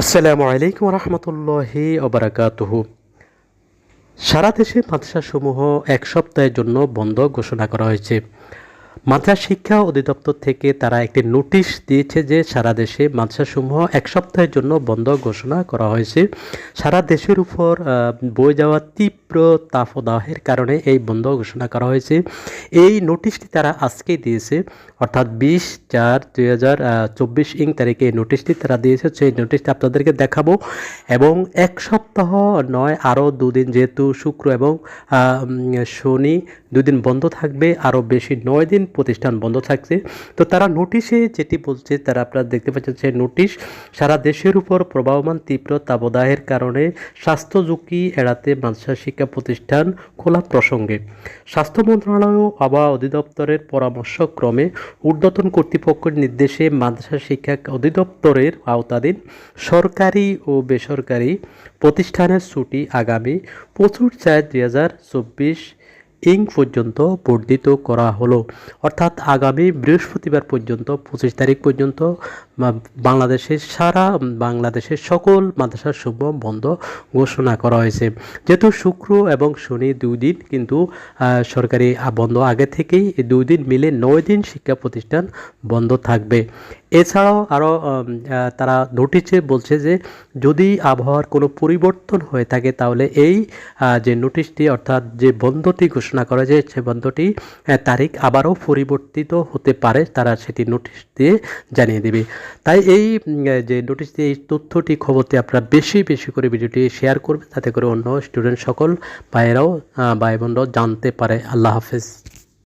আসসালামু আলাইকুম রহমতুল্লাহি ওবরাকাতুহ। সারা দেশে মাদ্রাসাসমূহ এক সপ্তাহের জন্য বন্ধ ঘোষণা করা হয়েছে। মাদ্রাসা শিক্ষা অধিদপ্তর থেকে তারা একটি নোটিশ দিয়েছে যে সারা দেশে মাদ্রাসাসমূহ এক সপ্তাহের জন্য বন্ধ ঘোষণা করা হয়েছে। সারা দেশের উপর বয়ে যাওয়া তীব্র তাপদাহের কারণে এই বন্ধ ঘোষণা করা হয়েছে। এই নোটিশটি তারা আজকেই দিয়েছে, অর্থাৎ বিশ চার দুই হাজার চব্বিশ ইং তারিখে এই নোটিশটি তারা দিয়েছে। সেই নোটিশটি আপনাদেরকে দেখাবো। এবং এক সপ্তাহ নয়, আরও দুদিন যেহেতু শুক্র এবং শনি দুদিন বন্ধ থাকবে, আরও বেশি নয় দিন প্রতিষ্ঠান বন্ধ থাকছে। তো তারা নোটিশে যেটি বলছে, তারা আপনারা দেখতে পাচ্ছেন সেই নোটিশ, সারা দেশের উপর প্রবাহমান তীব্র তাবদাহের কারণে স্বাস্থ্য ঝুঁকি এড়াতে মাদ্রাসা শিক্ষা প্রতিষ্ঠান খোলা প্রসঙ্গে। স্বাস্থ্য মন্ত্রণালয় ও আবহাওয়া অধিদপ্তরের পরামর্শক্রমে ঊর্ধ্বতন কর্তৃপক্ষের নির্দেশে মাদ্রাসা শিক্ষা অধিদপ্তরের আওতাধীন সরকারি ও বেসরকারি প্রতিষ্ঠানের ছুটি আগামী পঁচিশ চার দুই হাজার চব্বিশ ইং পর্যন্ত বর্ধিত করা হলো। অর্থাৎ আগামী বৃহস্পতিবার পর্যন্ত, পঁচিশ তারিখ পর্যন্ত বাংলাদেশের সারা বাংলাদেশের সকল মাদ্রাসার সমূহ বন্ধ ঘোষণা করা হয়েছে। যেহেতু শুক্র এবং শনি দুই দিন কিন্তু সরকারি বন্ধ, আগে থেকেই দুই দিন মিলে নয় দিন শিক্ষা প্রতিষ্ঠান বন্ধ থাকবে। এছাড়াও আরও তারা নোটিশে বলছে যে যদি আবহাওয়ার কোনো পরিবর্তন হয়ে থাকে তাহলে এই যে নোটিশটি অর্থাৎ যে বন্ধটি ঘোষণা করা যায় সে বন্ধটি তারিখ আবারও পরিবর্তিত হতে পারে, তারা সেটি নোটিশ দিয়ে জানিয়ে দেবে। তাই এই যে নোটিশ দিয়ে এই তথ্যটি, খবরটি আপনারা বেশি বেশি করে ভিডিওটি শেয়ার করবে তাতে করে অন্য স্টুডেন্ট সকল ভাইয়েরাও ভাই বোনরাও জানতে পারে। আল্লাহ হাফেজ।